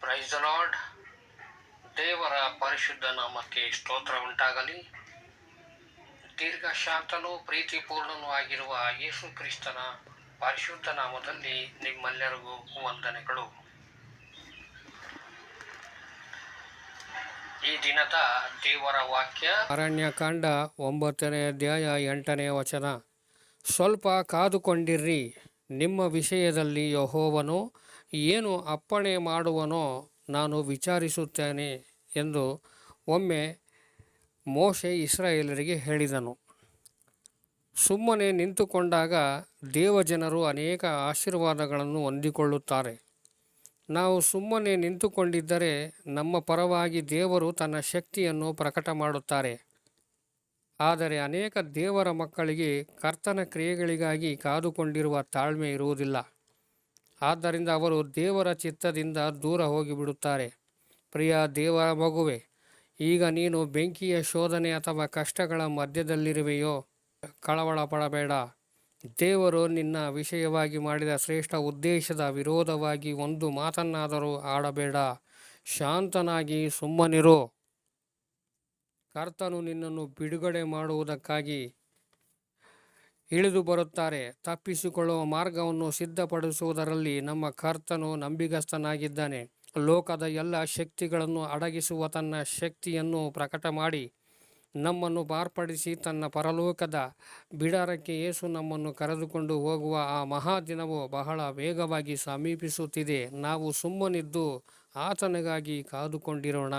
Price lord ದೇವರ ಪರಿಶುದ್ಧ ನಾಮಕ್ಕೆ ಸ್ತೋತ್ರ ಉಂಟಾಗಲಿ. ದೀರ್ಘ ಶಾಂತನೂ ಪ್ರೀತಿಪೂರ್ಣನೂ ಆಗಿರುವ ಯೇಸು ಕ್ರಿಸ್ತನ ಪರಿಶುದ್ಧ ನಾಮದಲ್ಲಿ ನಿಮ್ಮೆಲ್ಲರಿಗೂ ವಂದನೆಗಳು. ಈ ದಿನದ ದೇವರ ವಾಕ್ಯ ಅರಣ್ಯಕಾಂಡ ಒಂಬತ್ತನೇ ಅಧ್ಯಾಯ ಎಂಟನೇ ವಚನ. ಸ್ವಲ್ಪ ಕಾದುಕೊಂಡಿರ್ರಿ ನಿಮ್ಮ ವಿಷಯದಲ್ಲಿ ಯಹೋವನು ಏನು ಅಪ್ಪಣೆ ಮಾಡುವನೋ ನಾನು ವಿಚಾರಿಸುತ್ತೇನೆ ಎಂದು ಒಮ್ಮೆ ಮೋಶೆ ಇಸ್ರಾಯೇಲರಿಗೆ ಹೇಳಿದನು. ಸುಮ್ಮನೆ ನಿಂತುಕೊಂಡಾಗ ದೇವಜನರು ಅನೇಕ ಆಶೀರ್ವಾದಗಳನ್ನು ಹೊಂದಿಕೊಳ್ಳುತ್ತಾರೆ. ನಾವು ಸುಮ್ಮನೆ ನಿಂತುಕೊಂಡಿದ್ದರೆ ನಮ್ಮ ಪರವಾಗಿ ದೇವರು ತನ್ನ ಶಕ್ತಿಯನ್ನು ಪ್ರಕಟ ಮಾಡುತ್ತಾರೆ. ಆದರೆ ಅನೇಕ ದೇವರ ಮಕ್ಕಳಿಗೆ ಕರ್ತನ ಕ್ರಿಯೆಗಳಿಗಾಗಿ ಕಾದುಕೊಂಡಿರುವ ತಾಳ್ಮೆ ಇರುವುದಿಲ್ಲ. ಆದ್ದರಿಂದ ಅವರು ದೇವರ ಚಿತ್ತದಿಂದ ದೂರ ಹೋಗಿಬಿಡುತ್ತಾರೆ. ಪ್ರಿಯ ದೇವರ ಮಗುವೆ, ಈಗ ನೀನು ಬೆಂಕಿಯ ಶೋಧನೆ ಅಥವಾ ಕಷ್ಟಗಳ ಮಧ್ಯದಲ್ಲಿರುವೆಯೋ? ಕಳವಳ ಪಡಬೇಡ ದೇವರು ನಿನ್ನ ವಿಷಯವಾಗಿ ಮಾಡಿದ ಶ್ರೇಷ್ಠ ಉದ್ದೇಶದ ವಿರೋಧವಾಗಿ ಒಂದು ಮಾತನ್ನಾದರೂ ಆಡಬೇಡ. ಶಾಂತನಾಗಿ ಸುಮ್ಮನಿರು. ಕರ್ತನು ನಿನ್ನನ್ನು ಬಿಡುಗಡೆ ಮಾಡುವುದಕ್ಕಾಗಿ ಇಳಿದು ಬರುತ್ತಾರೆ. ತಪ್ಪಿಸಿಕೊಳ್ಳುವ ಮಾರ್ಗವನ್ನು ಸಿದ್ಧಪಡಿಸುವುದರಲ್ಲಿ ನಮ್ಮ ಕರ್ತನು ನಂಬಿಗಸ್ತನಾಗಿದ್ದಾನೆ. ಲೋಕದ ಎಲ್ಲ ಶಕ್ತಿಗಳನ್ನು ಅಡಗಿಸುವ ತನ್ನ ಶಕ್ತಿಯನ್ನು ಪ್ರಕಟ ಮಾಡಿ ನಮ್ಮನ್ನು ಮಾರ್ಪಡಿಸಿ ತನ್ನ ಪರಲೋಕದ ಬಿಡಾರಕ್ಕೆ ಯೇಸು ನಮ್ಮನ್ನು ಕರೆದುಕೊಂಡು ಹೋಗುವ ಆ ಮಹಾದಿನವು ಬಹಳ ವೇಗವಾಗಿ ಸಮೀಪಿಸುತ್ತಿದೆ. ನಾವು ಸುಮ್ಮನಿದ್ದು ಆತನಿಗಾಗಿ ಕಾದುಕೊಂಡಿರೋಣ.